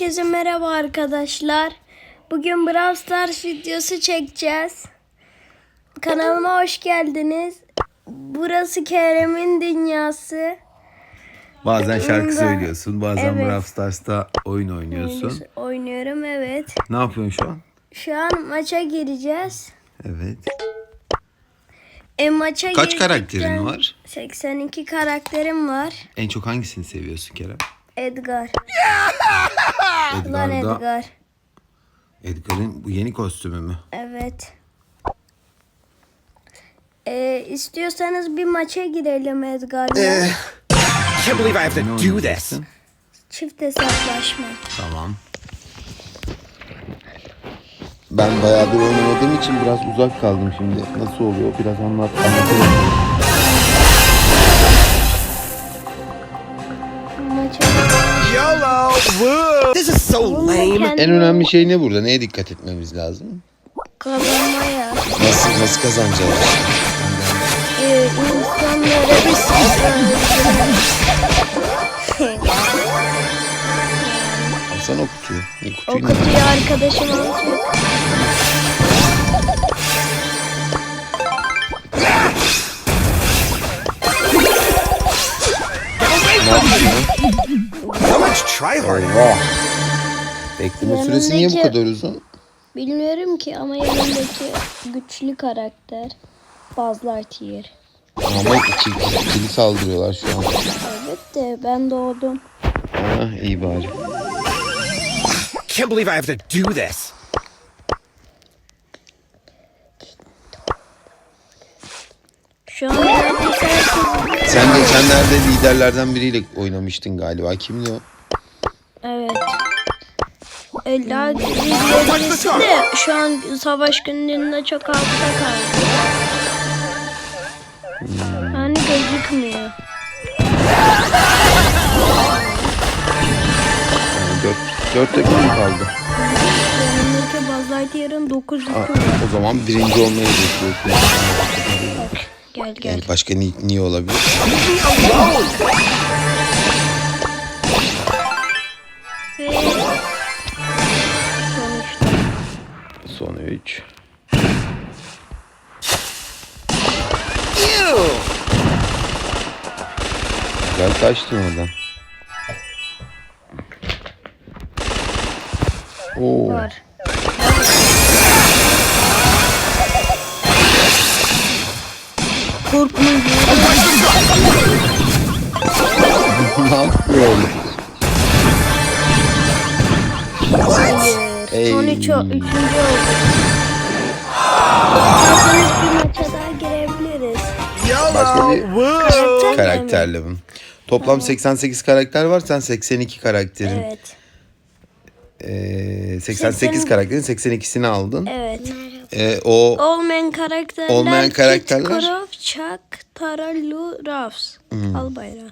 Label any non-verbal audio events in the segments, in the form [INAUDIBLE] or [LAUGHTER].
Herkese merhaba arkadaşlar. Bugün Brawl Stars videosu çekeceğiz. Kanalıma hoş geldiniz. Burası Kerem'in dünyası. Bazen şarkı söylüyorsun, bazen Evet. Brawl Stars'ta oyun oynuyorsun. Oynuyorum evet. Ne yapıyorsun şu an? Şu an maça gireceğiz. Evet. E maça Kaç karakterin var? 82 karakterim var. En çok hangisini seviyorsun Kerem? Edgar. [LAUGHS] Lan Edgar'da. Edgar. Edgar'ın bu yeni kostümü mü? Evet. E, istiyorsanız bir maça girelim Edgar'la. can't believe I have to Ne do this. oynayacaksın? Çift hesaplaşma. Tamam. Ben bayağıdır oynamadığım için biraz uzak kaldım şimdi. Nasıl oluyor? Biraz anlat, anlatayım. This is so lame. En önemli şey ne burada? Neye dikkat etmemiz lazım? kazanmaya. Nasıl nasıl kazanacağız? Ee, insanlara bir o kutuyu. Niye O kutuyu ne? kutuyu arkadaşım alacak. Eyvah. Bekleme süresi niye bu kadar uzun? Bilmiyorum ki ama yanındaki güçlü karakter. Buzz Lightyear. Ama iki, ikili saldırıyorlar şu an. Evet de ben doğdum. Ah iyi bari. Can't believe I have to do this. Şu an Sen geçenlerde liderlerden biriyle oynamıştın galiba. Kimdi o? Birisi de şu an savaş günlerinde çok altta kaldı. Yani gözükmüyor. Yani dört, dört takım mı kaldı? 9 yükü Aa, var. o zaman birinci olmayı bekliyorsun. Gel gel. Yani başka ni- niye olabilir? Son üç. Ew! Güzel kaçtın oradan. Oo. var. Korkmayın. ne yapıyorsun? Hayır. Ey. Son üç, üçüncü oldu. İsterseniz bir maça daha girebiliriz. Başka bir! Karakter- karakterle bu. Toplam 88 karakter var. Sen 82 karakterin. Evet. Ee, 88 Seksen- karakterin 82'sini aldın. Evet. Ee, o Olmayan karakterler. Olmayan karakterler? Kit, Croft, Chuck, Tara, Lu, Ruffs. Al bayrağı.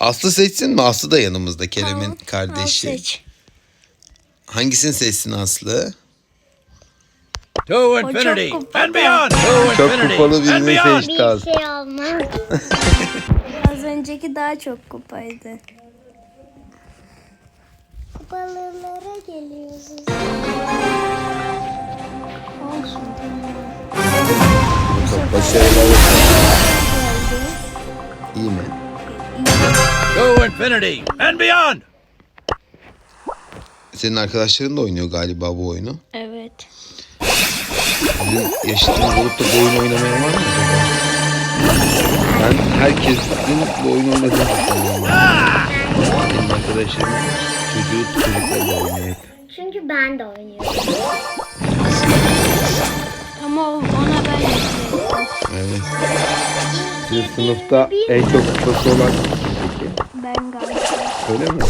Aslı seçsin mi? Aslı da yanımızda Kerem'in Tamam, kardeşi. Al seç. Hangisini seçsin Aslı? To çok infinity and beyond. To Çok infinity kupalı and birini beyond. seçti Aslı. şey olmaz. [LAUGHS] Az önceki daha çok kupaydı. Kupalılara geliyoruz. Olsun. Olsun. Geldi. İyi mi? To infinity and beyond. Senin arkadaşların da oynuyor galiba bu oyunu. Evet. Bizim yaşıtımız olup da bu oyunu oynamayan var mı acaba? Ben herkesin bu oyunu oynadığını düşünüyorum. Benim arkadaşlarım çocuğu çocukları da oynuyor hep. Çünkü ben de oynuyorum. Ama o- ona ben yapıyorum. Evet. Sizin sınıfta en çok kupası olan kim peki? Ben galiba. Öyle mi?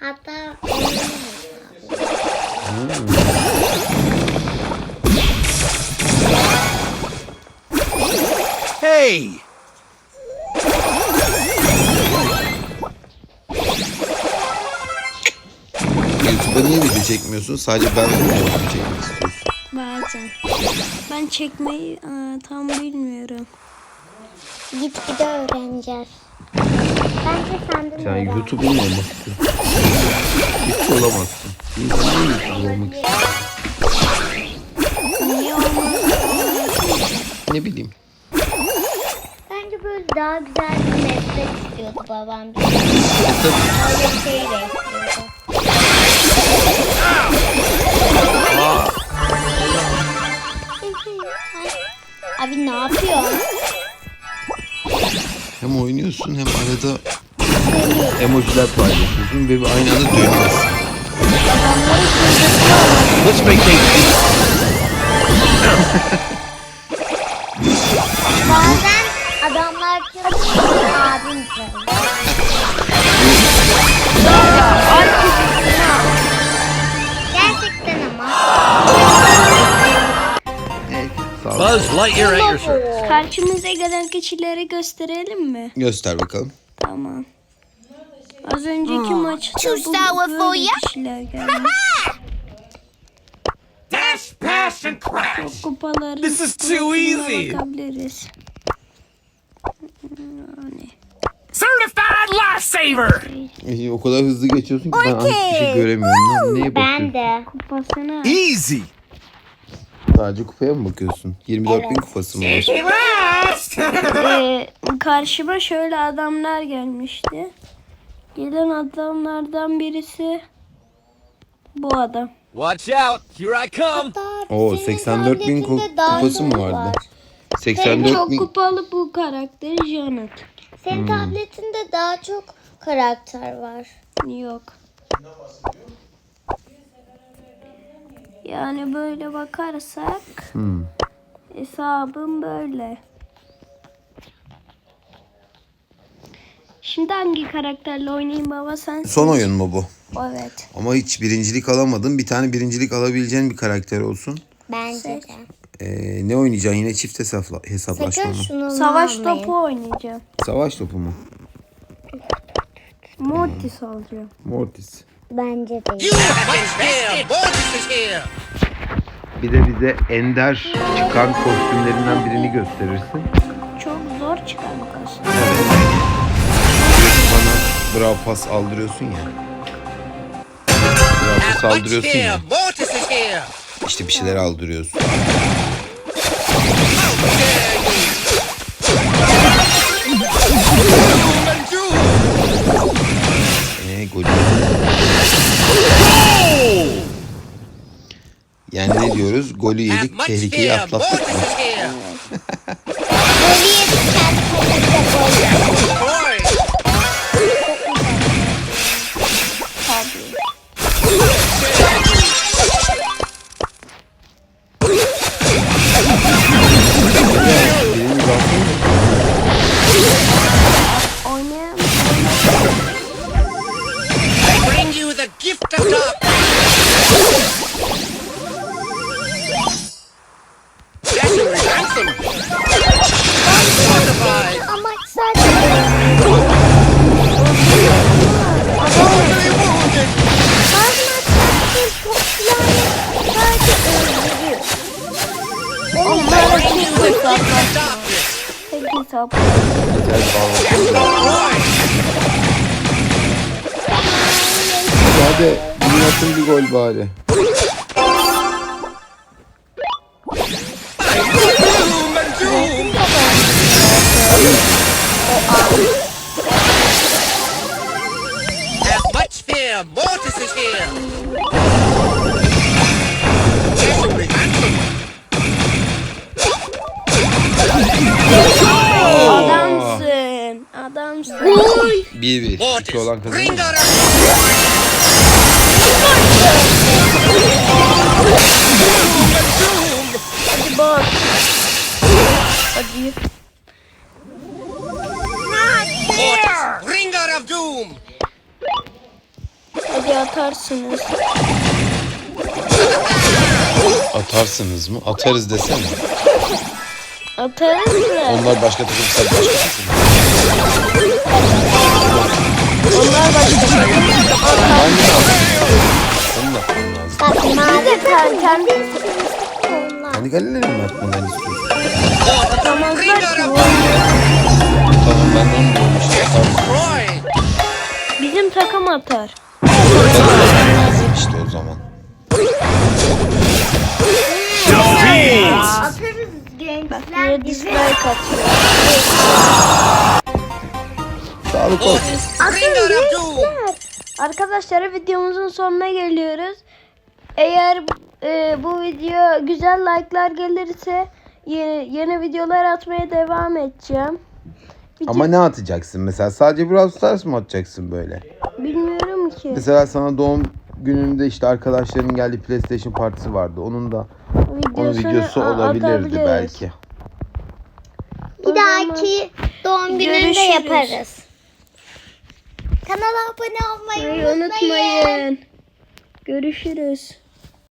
Hatta Hey! YouTube'a niye video çekmiyorsun? Sadece ben video çekmek istiyorsun. Bazen. Ben çekmeyi aa, tam bilmiyorum. Gitgide öğreneceğiz. Bence senden Sen öğren. YouTuber mı olmak istiyorsun? Hiç olamazsın. İnsan niye YouTuber olmak istiyor? Niye olmaz? Ne bileyim. Bence böyle daha güzel bir meslek istiyordu babam. E tabii. Öyle bir şey de istiyordu. Abi ne yapıyorsun? Hem oynuyorsun hem arada emojiler paylaşıyorsun ve aynı anda dönüyorsun. Let's make things Bazen adamlar çalışıyor, abim. Buzz Lightyear at your service. Karşımıza gelen kişileri gösterelim mi? Göster bakalım. Tamam. Az önceki maçta Too bu böyle ya? kişiler gelmiş. Dash, pass, and crash. Kupaların This is too easy. Bakabiliriz. Yani. Certified lifesaver. İyi, o kadar hızlı geçiyorsun ki ben artık bir şey göremiyorum. Lan, neye bakıyorsun? Ben de. Kupasına. Easy. Sadece kupaya mı bakıyorsun? 24 bin kupası mı var? Ee, karşıma şöyle adamlar gelmişti. Gelen adamlardan birisi bu adam. Watch out. Here I come. Oo Senin 84 bin daha kupası mı vardı? var. En 84 çok bin. kupalı bu karakter Janet. Senin tabletinde daha çok karakter var. Yok. Yani böyle bakarsak Hmm. hesabım böyle. Şimdi hangi karakterle oynayayım baba sen? Son oyun mu bu? Evet. Ama hiç birincilik alamadın. Bir tane birincilik alabileceğin bir karakter olsun. Bence de. Ee, ne oynayacaksın? Yine çift hesapla, hesaplaşma Sakın mı? şunu Savaş almayın. topu oynayacağım. Savaş topu mu? Mortis alacağım. Mortis. Bence de. Bir de bize ender çıkan kostümlerinden birini gösterirsin. Çok zor çıkarmak aslında. Bana Brawl Pass aldırıyorsun ya. Biraz saldırıyorsun ya. İşte bir şeyler aldırıyorsun. Eee gol. Yani ne diyoruz? Golü yedik, tehlikeyi atlattık mı? [LAUGHS] Golü yedik Tek hesap. Güzel bağlasın. Roy. Hadi bir atın bir gol bari. Gloom and doom. Adamsın. 1-1. Mortis. İki olan kazanır. Hadi bak. Hadi. Bringer of doom. Hadi atarsınız. Atarsınız mı? Atarız desene. Atarız mı? Onlar başka takım sen başka takım. Onlar başlayacak. Bak mavi mi atmadan istiyorsun? Bizim takım atar. İşte o zaman. Bak dislike atıyor. [LAUGHS] Sağlık olsun. Gençler. Arkadaşlar videomuzun sonuna geliyoruz. Eğer e, bu video güzel like'lar gelirse yeni, yeni videolar atmaya devam edeceğim. Video- Ama ne atacaksın mesela? Sadece Brawl Stars mı atacaksın böyle? Bilmiyorum ki. Mesela sana doğum gününde işte arkadaşların geldiği PlayStation partisi vardı. Onun da onun Videosunu videosu a- olabilirdi belki. Bir dahaki doğum gününde Görüşürüz. yaparız. Kanala abone olmayı Ay, unutmayın. unutmayın. Görüşürüz.